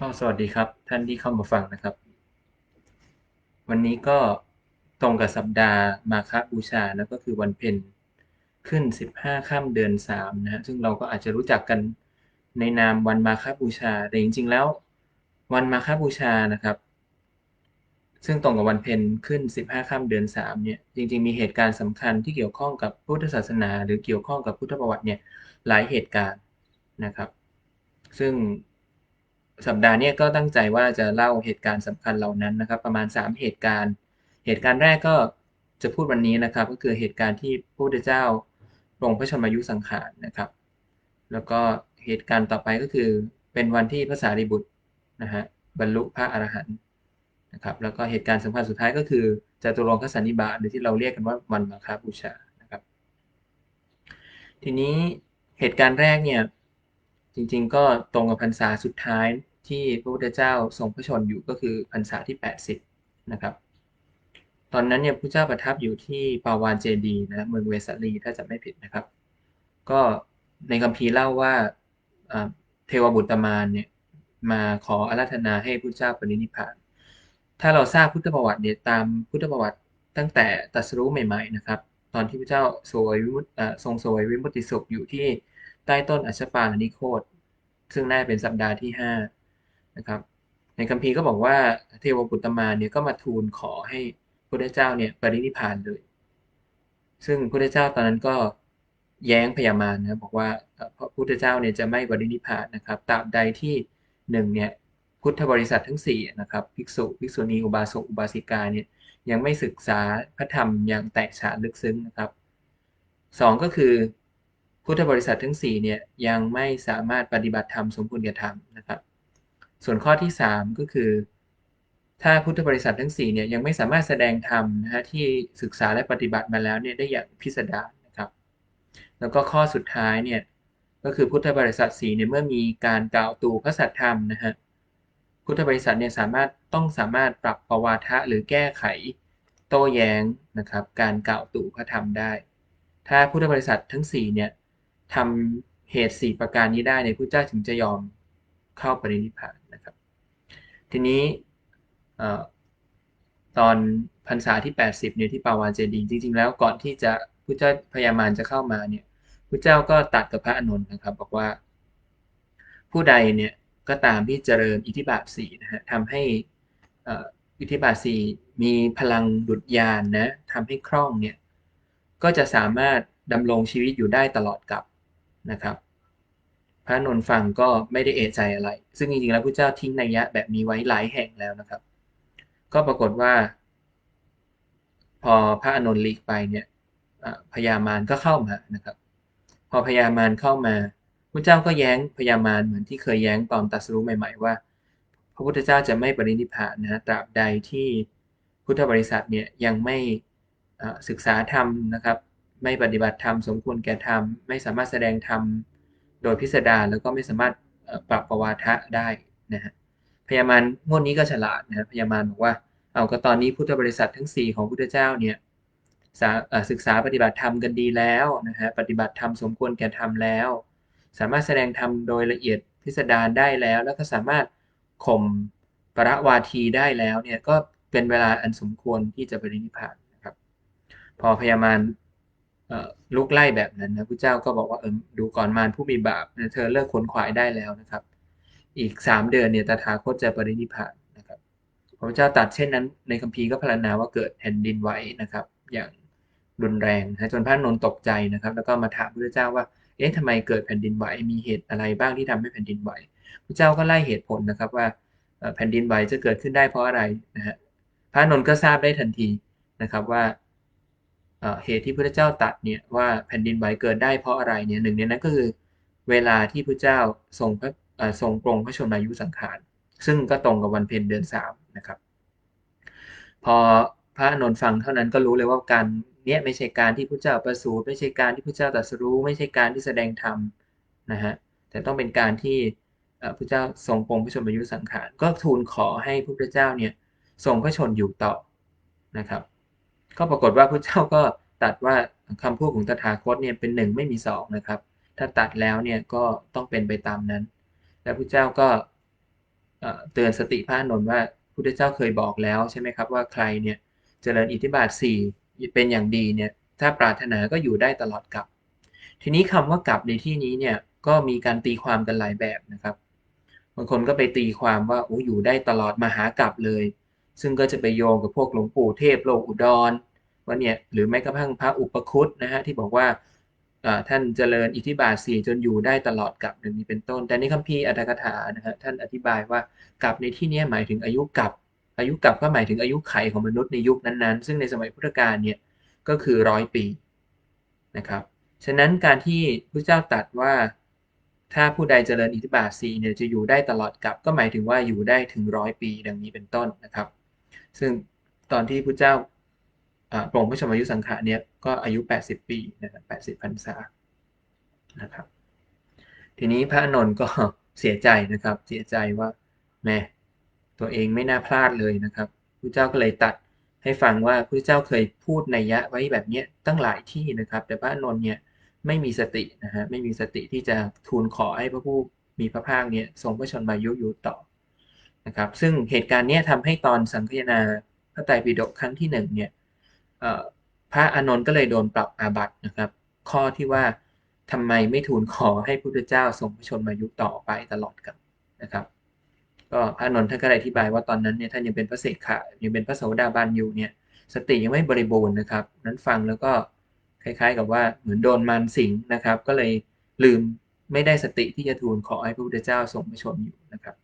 ก็สวัสดีครับ ท่านที่เข้ามาฟังนะครับ วันนี้ก็ตรงกับสัปดาห์มาฆบูชานะก็คือวันเพ็ญขึ้น 15ค่ำเดือน3นะฮะซึ่งเราก็อาจจะรู้จักกันในนามวันมาฆบูชา แต่จริง ๆ แล้ว วันมาฆบูชานะครับ ซึ่งตรงกับวันเพ็ญขึ้น 15ค่ำเดือน3เนี่ยจริง ๆ มีเหตุการณ์สำคัญที่เกี่ยวข้องกับพุทธศาสนา หรือเกี่ยวข้องกับพุทธประวัติเนี่ยหลายเหตุการณ์นะครับ ซึ่ง สัปดาห์นี้ก็ตั้งใจว่าจะเล่าเหตุการณ์สำคัญเหล่านั้นนะครับ ประมาณ 3 เหตุการณ์ เหตุการณ์แรกก็จะพูดวันนี้นะครับ ก็คือเหตุการณ์ที่พระพุทธเจ้าลงพระชนมายุสังขารนะครับ แล้วก็เหตุการณ์ต่อไปก็คือเป็นวันที่พระสารีบุตรนะฮะบรรลุพระอรหันต์นะครับ แล้วก็เหตุการณ์สำคัญสุดท้ายก็คือจตุรงคสันนิบาตหรือที่เราเรียกกันว่าวันมาฆบูชานะครับ ทีนี้เหตุการณ์แรกเนี่ยจริงๆ ก็ตรงกับพรรษาสุดท้าย ที่พระพุทธเจ้าทรงพระชนอยู่ก็คือพรรษาที่ 80 นะครับ ตอนนั้นเนี่ยพระเจ้าประทับอยู่ที่ปาวานเจดีนะเมืองเวสาลีถ้าจะไม่ผิดนะครับ ก็ในคัมภีร์เล่าว่าเทวบุตรมารเนี่ยมาขออาราธนาให้พระเจ้าปรินิพาน ถ้าเราทราบพุทธประวัติเนี่ยตามพุทธประวัติตั้งแต่ตัสรู้ใหม่ ๆ นะครับ ตอนที่พระเจ้าสวยวิมุตทรงสวยวิมุตติสุขอยู่ที่ใต้ต้นอัชปาลนิโคตซึ่งน่าเป็นสัปดาห์ที่5 นะครับ ในคัมภีร์ก็บอกว่าเทวปุตตมาเนี่ยก็มาทูลขอให้พระเจ้าเนี่ยปรินิพานเลย ซึ่งพระเจ้าตอนนั้นก็แย้งพยามารนะบอกว่าพระพุทธเจ้าเนี่ยจะไม่ปรินิพานนะครับตราบใดที่หนึ่งเนี่ยพุทธบริษัททั้ง4นะครับภิกษุภิกษุณีอุบาสกอุบาสิกาเนี่ยยังไม่ศึกษาพระธรรมอย่างแตกฉานลึกซึ้งนะครับสองก็คือพุทธบริษัททั้ง4เนี่ยยังไม่สามารถปฏิบัติธรรมสมบูรณ์แก่ธรรม ส่วนข้อที่ 3 ก็คือ ถ้าพุทธบริษัททั้ง4เนี่ยยังไม่สามารถแสดงธรรมนะฮะที่ศึกษาและปฏิบัติมาแล้วเนี่ยได้อย่างพิสดารนะครับ แล้วก็ข้อสุดท้ายเนี่ยก็คือพุทธบริษัท4เนี่ยเมื่อมีการกล่าวตูพระสัทธรรมนะฮะพุทธบริษัทเนี่ยสามารถต้องสามารถปรับประวาทะหรือแก้ไขโต้แย้งนะครับ การกล่าวตูพระธรรมได้ ถ้าพุทธบริษัททั้ง4เนี่ยทำเหตุสี่ประการนี้ได้ในพระเจ้าถึงจะยอมเข้าปรินิพพาน ทีนี้ตอนพรรษาที่ 80เนี่ยที่ปาวานเจดีจริง ๆ แล้วก่อนที่จะพระเจ้าพญามารจะเข้ามาเนี่ยพระเจ้าก็ตัดกับพระอนุนนะครับ บอกว่า ผู้ใดเนี่ยก็ตามที่เจริญอิทธิบาทสี่นะฮะทำให้อิทธิบาทสี่มีพลังดุจยานนะทำให้คล่องเนี่ยก็จะสามารถดำรงชีวิตอยู่ได้ตลอดกับนะครับ พระนนท์ฟังก็ไม่ได้เอะใจอะไร ซึ่งจริงๆแล้วพระเจ้าทิ้งนัยยะแบบนี้ไว้หลายแห่งแล้วนะครับ ก็ปรากฏว่า พอพระอนนท์ลีกไปเนี่ยพญามารก็เข้ามานะครับ พอพญามารเข้ามาพระเจ้าก็แย้งพญามารเหมือนที่เคยแย้งตอนตัสรู้ใหม่ ๆ ว่า พระพุทธเจ้าจะไม่ปรินิพพานนะตราบใดที่พุทธบริษัทเนี่ยยังไม่ศึกษาธรรมนะครับ ไม่ปฏิบัติธรรมสมควรแก่ธรรมไม่สามารถแสดงธรรม โดยพิสดารแล้วก็ไม่สามารถปรับประวัติได้นะฮะพยามารงวดนี้ก็ฉลาดนะพยามารบอกว่าเอาก็ตอนนี้พุทธบริษัททั้ง 4 ของพุทธเจ้าเนี่ยศึกษาปฏิบัติธรรมกันดีแล้วนะฮะปฏิบัติธรรมสมควรแก่ธรรมแล้ว สามารถแสดงธรรมโดยละเอียดพิสดารได้แล้ว แล้วก็สามารถข่มประวาทีได้แล้วเนี่ยก็เป็นเวลาอันสมควรที่จะปรินิพพานนะครับ พอพยามาร ลุกไล่แบบนั้นนะพระเจ้าก็บอกว่าเออดูก่อนมารผู้มีบาปเธอเลิกขนขวายได้แล้วนะครับ อีกสามเดือนเนี่ยตถาคตจะปรินิพพานนะครับพระเจ้าตัดเช่นนั้นในคัมภีร์ก็พรรณนาว่าเกิดแผ่นดินไหวนะครับ อย่างรุนแรงนะจนพระนนท์ตกใจนะครับ แล้วก็มาถามพระเจ้าว่าเอ๊ะทำไมเกิดแผ่นดินไหวมีเหตุอะไรบ้างที่ทำให้แผ่นดินไหวพระเจ้าก็ไล่เหตุผลนะครับว่าแผ่นดินไหวจะเกิดขึ้นได้เพราะอะไรนะฮะพระนนก็ทราบได้ทันทีนะครับว่า เหตุที่พระเจ้าตัดเนี่ยว่าแผ่นดินไหวเกิดได้เพราะอะไรเนี่ยหนึ่งในนั้นก็คือเวลาที่พระเจ้าทรงพระทรงปรงพระชนมายุสังขาร ซึ่งก็ตรงกับวันเพ็ญเดือนสามนะครับ พอพระนนท์ฟังเท่านั้นก็รู้เลยว่าการเนี้ยไม่ใช่การที่พระเจ้าประสูติไม่ใช่การที่พระเจ้าตรัสรู้ ไม่ใช่การที่แสดงธรรมนะฮะแต่ต้องเป็นการที่พระเจ้าทรงปรงพระชนมายุสังขาร ก็ทูลขอให้พระพุทธเจ้าเนี่ยทรงพระชนอยู่ต่อนะครับ ก็ปรากฏว่าพระเจ้าก็ตัดว่าคำพูดของตถาคตเนี่ยเป็นหนึ่งไม่มีสองนะครับ ถ้าตัดแล้วเนี่ยก็ต้องเป็นไปตามนั้น แล้วพระเจ้าก็เตือนสติพระนนท์ว่าพุทธเจ้าเคยบอกแล้วใช่ไหมครับว่าใครเนี่ยเจริญอิทธิบาทสี่เป็นอย่างดีเนี่ยถ้าปรารถนาก็อยู่ได้ตลอดกับ ทีนี้คำว่ากับในที่นี้เนี่ยก็มีการตีความกันหลายแบบนะครับบางคนก็ไปตีความว่าโอ้อยู่ได้ตลอดมหากับเลย ซึ่งก็จะไปโยงกับพวกหลวงปู่เทพโลกอุดรว่าเนี่ยหรือแม้กระทั่งพระอุปคุตนะฮะที่บอกว่าท่านเจริญอิทธิบาทสี่จนอยู่ได้ตลอดกับอย่งนี้เป็นต้น แต่ในคัมภีร์อัตถกถานะฮะท่านอธิบายว่ากับในที่นี้หมายถึงอายุกับอายุกับก็หมายถึงอายุไขของมนุษย์ในยุคนั้นๆ ซึ่งในสมัยพุทธกาลเนี่ยก็คือร้อยปีนะครับฉะนั้นการที่พระเจ้าตรัสว่า ถ้าผู้ใดเจริญอิทธิบาทสีเนี่ยจะอยู่ได้ตลอดกับก็หมายถึงว่าอยู่ได้ถึงร้อยปี ดังนี้เป็นต้นนะครับ ซึ่งตอนที่พระเจ้าปรงพระชนมายุสังขารเนี่ยก็อายุ 80 ปีนะครับ80พรรษานะครับ ทีนี้พระนนท์ก็เสียใจนะครับเสียใจว่าแม่ตัวเองไม่น่าพลาดเลยนะครับพระเจ้าก็เลยตัดให้ฟังว่าพระเจ้าเคยพูดในยะไว้แบบนี้ตั้งหลายที่นะครับ แต่พระนนท์เนี่ยไม่มีสตินะฮะไม่มีสติที่จะทูลขอให้พระผู้มีพระภาคเนี่ยทรงพระชนมายุยุต่อ นะครับซึ่งเหตุการณ์นี้ทำให้ตอนสังคยนาพระไตรปิฎกครั้งที่หนึ่งเนี่ยพระอานนท์ก็เลยโดนปรับอาบัตินะครับ ข้อที่ว่าทำไมไม่ทูลขอให้พระพุทธเจ้าทรงพระชนมายุต่อไปตลอดกันนะครับ ก็พระอานนท์ท่านก็ได้อธิบายว่าตอนนั้นเนี่ยท่านยังเป็นพระเสกขะยังเป็นพระโสดาบันอยู่เนี่ยสติยังไม่บริบูรณ์นะครับ นั้นฟังแล้วก็คล้ายๆ กับว่าเหมือนโดนมันสิงนะครับ ก็เลยลืมไม่ได้สติที่จะทูลขอให้พระพุทธเจ้าทรงพระชนอยู่นะครับ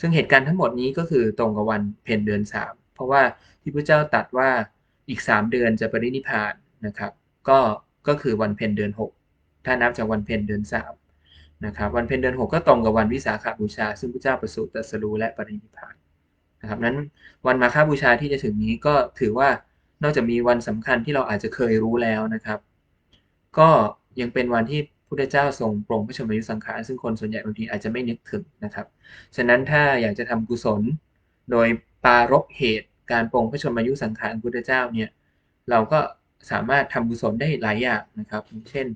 ซึ่งเหตุการณ์ทั้งหมดนี้ก็คือตรงกับวันเพ็ญเดือนสามเพราะว่าที่พระเจ้าตัดว่าอีกสามเดือนจะปรินิพานนะครับก็ก็คือวันเพ็ญเดือนหกถ้านับจากวันเพ็ญเดือนสามนะครับวันเพ็ญเดือนหกก็ตรงกับวันวิสาขบูชา ซึ่งพระเจ้าประสูติตรัสรู้และปรินิพานนะครับนั้นวันมาฆบูชาที่จะถึงนี้ก็ถือว่านอกจากมีวันสำคัญที่เราอาจจะเคยรู้แล้วนะครับ ก็ยังเป็นวันที่ พุทธเจ้าทรงปรงพระชนมายุสังขารซึ่งคนส่วนใหญ่บางทีอาจจะไม่นึกถึงนะครับ ฉะนั้นถ้าอยากจะทำกุศล โดยปารบเหตุการปรงพระชนมายุสังขารพุทธเจ้าเนี่ยเราก็สามารถทำกุศลได้หลายอย่างนะครับ เช่น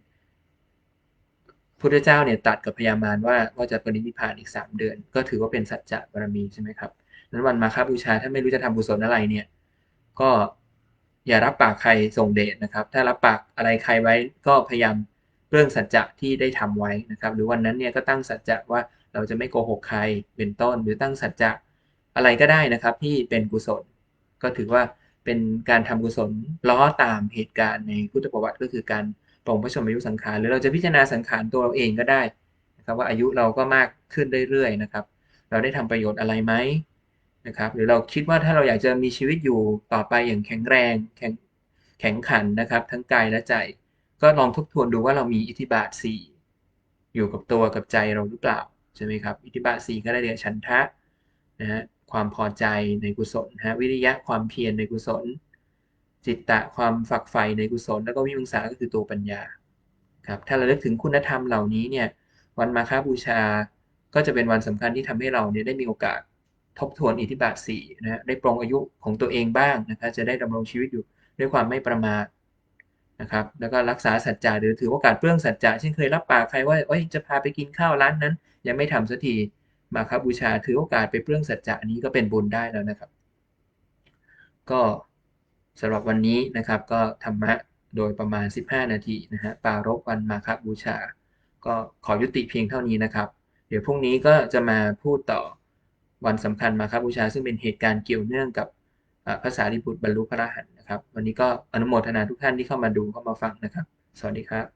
พุทธเจ้าเนี่ยตัดกับพญามารว่าว่าจะปรินิพพานอีก 3 เดือน ก็ถือว่าเป็นสัจจะบารมีใช่ไหมครับนั้นวันมาฆบูชาถ้าไม่รู้จะทำกุศลอะไรเนี่ยก็อย่ารับปากใครส่งเดชนะครับ ถ้ารับปากอะไรใครไว้ก็พยายาม เรื่องสัจจะที่ได้ทำไว้นะครับ หรือวันนั้นเนี่ยก็ตั้งสัจจะว่าเราจะไม่โกหกใครเป็นต้น หรือตั้งสัจจะอะไรก็ได้นะครับ ที่เป็นกุศล ก็ถือว่าเป็นการทำกุศลล้อตามเหตุการณ์ในพุทธประวัติก็คือการปรงพระชนมายุสังขารหรือเราจะพิจารณาสังขารตัวเราเองก็ได้นะครับ ว่าอายุเราก็มากขึ้นเรื่อยๆนะครับ เราได้ทำประโยชน์อะไรไหมนะครับ หรือเราคิดว่าถ้าเราอยากจะมีชีวิตอยู่ต่อไปอย่างแข็งแรงแข็งแข็งขันนะครับ ทั้งกายและใจ ก็ลองทบทวนดูว่าเรามีอิทธิบาท 4 อยู่กับตัวกับใจเราหรือเปล่าใช่ไหมครับอิทธิบาท 4 ก็ได้เรียกฉันทะนะฮะความพอใจในกุศลฮะวิริยะความเพียรในกุศล จิตตะความฝักใฝ่ในกุศล แล้วก็วิมังสาก็คือตัวปัญญาครับถ้าเราเลิกถึงคุณธรรมเหล่านี้เนี่ยวันมาฆบูชาก็จะเป็นวันสำคัญที่ทำให้เราเนี่ยได้มีโอกาสทบทวนอิทธิบาทสี่นะฮะได้ปรงอายุของตัวเองบ้างนะครับจะได้ดำรงชีวิตอยู่ด้วยความไม่ประมาท นะครับแล้วก็รักษาสัจจะหรือถือโอกาสเปลื้องสัจจะเช่นเคยรับปากใครว่าเอ้ยจะพาไปกินข้าวร้านนั้น ยังไม่ทำสักทีมาครับบูชาถือโอกาสไปเปลื้องสัจจะนี้ก็เป็นบุญได้แล้วนะครับ ก็สำหรับวันนี้นะครับก็ธรรมะโดยประมาณ 15 นาทีนะฮะปารบวันมาครับบูชา ก็ขอยุติเพียงเท่านี้นะครับ เดี๋ยวพรุ่งนี้ก็จะมาพูดต่อวันสำคัญมาครับบูชา ซึ่งเป็นเหตุการณ์เกี่ยวเนื่องกับภาษาลิบุตรบรรลุพระรหันต นะครับ วันนี้ก็อนุโมทนาทุกท่านที่เข้ามาดูเข้ามาฟังนะครับ สวัสดีครับ